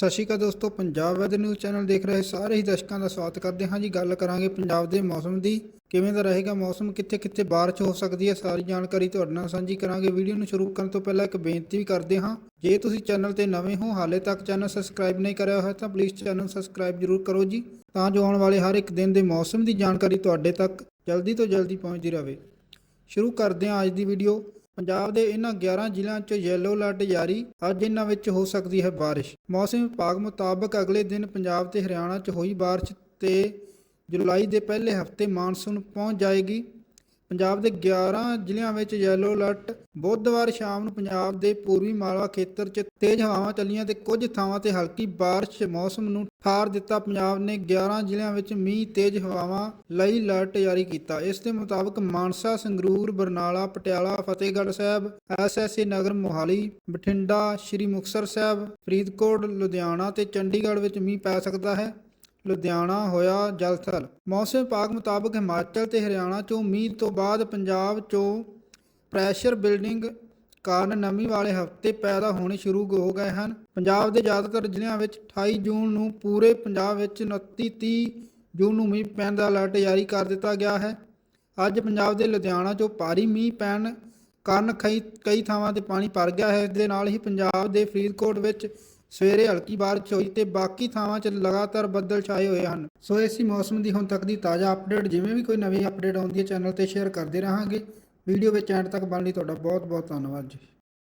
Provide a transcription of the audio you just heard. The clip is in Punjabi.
ਸਤਿ ਸ਼੍ਰੀ ਅਕਾਲ ਦੋਸਤੋ, ਪੰਜਾਬ ਵੈਦਰ ਨਿਊਜ਼ ਚੈਨਲ ਦੇਖ ਰਹੇ ਸਾਰੇ ਹੀ ਦਰਸ਼ਕਾਂ ਦਾ ਸਵਾਗਤ ਕਰਦੇ ਹਾਂ ਜੀ। ਗੱਲ ਕਰਾਂਗੇ ਪੰਜਾਬ ਦੇ ਮੌਸਮ ਦੀ। ਕਿਵੇਂ ਦਾ ਰਹੇਗਾ ਮੌਸਮ? ਕਿੱਥੇ ਕਿੱਥੇ ਬਾਰਿਸ਼ ਹੋ ਸਕਦੀ ਹੈ? ਸਾਰੀ ਜਾਣਕਾਰੀ ਤੁਹਾਡੇ ਨਾਲ ਸਾਂਝੀ ਕਰਾਂਗੇ। ਵੀਡੀਓ ਨੂੰ ਸ਼ੁਰੂ ਕਰਨ ਤੋਂ ਪਹਿਲਾਂ ਇੱਕ ਬੇਨਤੀ ਵੀ ਕਰਦੇ ਹਾਂ। ਜੇ ਤੁਸੀਂ ਚੈਨਲ ਤੇ ਨਵੇਂ ਹੋ, ਹਾਲੇ ਤੱਕ ਚੈਨਲ ਸਬਸਕ੍ਰਾਈਬ ਨਹੀਂ ਕਰਿਆ ਹੋਇਆ, ਤਾਂ ਪਲੀਜ਼ ਚੈਨਲ ਸਬਸਕ੍ਰਾਈਬ ਜ਼ਰੂਰ ਕਰੋ ਜੀ। ਤਾਂ ਜੋ ਆਉਣ ਵਾਲੇ ਹਰ ਇੱਕ ਦਿਨ ਦੇ ਮੌਸਮ ਦੀ ਜਾਣਕਾਰੀ ਤੁਹਾਡੇ ਤੱਕ ਜਲਦੀ ਤੋਂ ਜਲਦੀ ਪਹੁੰਚਦੀ ਰਹੇ। ਸ਼ੁਰੂ ਕਰਦੇ ਹਾਂ ਅੱਜ ਦੀ ਵੀਡੀਓ ਪੰਜਾਬ ਦੇ ਇਹਨਾਂ 11 ਜ਼ਿਲ੍ਹਿਆਂ 'ਚ ਯੈਲੋ ਅਲਰਟ ਜਾਰੀ। ਅੱਜ ਇਹਨਾਂ ਵਿੱਚ ਹੋ ਸਕਦੀ ਹੈ ਬਾਰਿਸ਼। ਮੌਸਮ ਵਿਭਾਗ ਮੁਤਾਬਕ ਅਗਲੇ ਦਿਨ ਪੰਜਾਬ ਤੇ ਹਰਿਆਣਾ 'ਚ ਹੋਈ ਬਾਰਿਸ਼ ਤੇ ਜੁਲਾਈ ਦੇ ਪਹਿਲੇ ਹਫ਼ਤੇ ਮਾਨਸੂਨ ਪਹੁੰਚ ਜਾਏਗੀ। ਪੰਜਾਬ ਦੇ 11 ਜ਼ਿਲ੍ਹਿਆਂ ਵਿੱਚ ਯੈਲੋ ਅਲਰਟ ਬੁੱਧਵਾਰ ਸ਼ਾਮ ਨੂੰ ਪੰਜਾਬ ਦੇ ਪੂਰਬੀ ਮਾਲਵਾ ਖੇਤਰ 'ਚ ਤੇਜ਼ ਹਵਾਵਾਂ ਚੱਲੀਆਂ ਤੇ ਕੁਝ ਥਾਵਾਂ ਤੇ ਹਲਕੀ ਬਾਰਿਸ਼ ਮੌਸਮ ਨੂੰ ਠਾਰ ਦਿੱਤਾ। ਪੰਜਾਬ ਨੇ 11 ਜ਼ਿਲ੍ਹਿਆਂ ਵਿੱਚ ਮੀਂਹ ਤੇਜ਼ ਹਵਾਵਾਂ ਲਈ ਅਲਰਟ ਜਾਰੀ ਕੀਤਾ। ਇਸ ਦੇ ਮੁਤਾਬਕ Mansa, Sangrur, Barnala, Patiala, Fatehgarh Sahib S S A Nagar Mohali, Bathinda, Shri Muktsar Sahib, Faridkot, Ludhiana ਤੇ ਚੰਡੀਗੜ੍ਹ ਵਿੱਚ ਮੀਂਹ ਪੈ ਸਕਦਾ ਹੈ। ਲੁਧਿਆਣਾ ਹੋਇਆ ਜਲਥਲ ਮੌਸਮ ਵਿਭਾਗ ਮੁਤਾਬਕ ਹਿਮਾਚਲ ਤੇ ਹਰਿਆਣਾ ਚੋਂ ਮੀਂਹ ਤੋਂ ਬਾਅਦ ਪੰਜਾਬ ਚੋਂ ਪ੍ਰੈਸ਼ਰ ਬਿਲਡਿੰਗ ਕਾਰਨ ਨਮੀ ਵਾਲੇ ਹਫ਼ਤੇ ਪੈਦਾ ਹੋਣੇ ਸ਼ੁਰੂ ਹੋ ਗਏ ਹਨ। ਪੰਜਾਬ ਦੇ ਜ਼ਿਆਦਾਤਰ ਜ਼ਿਲ੍ਹਿਆਂ ਵਿੱਚ 28 ਜੂਨ ਨੂੰ ਪੂਰੇ ਪੰਜਾਬ ਵਿੱਚ 29 30 ਜੂਨ ਨੂੰ ਮੀਂਹ ਪੈਣ ਦਾ ਅਲਰਟ ਜਾਰੀ ਕਰ ਦਿੱਤਾ ਗਿਆ ਹੈ। ਅੱਜ ਪੰਜਾਬ ਦੇ ਲੁਧਿਆਣਾ 'ਚੋਂ ਭਾਰੀ ਮੀਂਹ ਪੈਣ ਕਾਰਨ ਕਈ ਕਈ ਥਾਵਾਂ ਤੇ ਪਾਣੀ ਭਰ ਗਿਆ ਹੈ। ਇਸ ਦੇ ਨਾਲ ਹੀ ਪੰਜਾਬ ਦੇ ਫਰੀਦਕੋਟ ਵਿੱਚ ਸਵੇਰੇ ਹਲਕੀ ਬਾਰਿਸ਼ ਹੋਈ ਤੇ ਬਾਕੀ ਥਾਵਾਂ 'ਚ ਲਗਾਤਾਰ ਬੱਦਲ ਛਾਏ ਹੋਏ ਹਨ। ਸੋ ਇਸੀ ਮੌਸਮ ਦੀ ਹੁਣ ਤੱਕ ਦੀ ਤਾਜ਼ਾ ਅਪਡੇਟ, ਜਿਵੇਂ ਵੀ ਕੋਈ ਨਵੀਂ ਅਪਡੇਟ ਆਉਂਦੀ ਹੈ, ਚੈਨਲ ਤੇ ਸ਼ੇਅਰ ਕਰਦੇ ਰਹਾਂਗੇ। ਵੀਡੀਓ ਵਿੱਚ ਐਂਡ ਤੱਕ ਬਣਨ ਲਈ ਤੁਹਾਡਾ ਬਹੁਤ ਬਹੁਤ ਧੰਨਵਾਦ ਜੀ।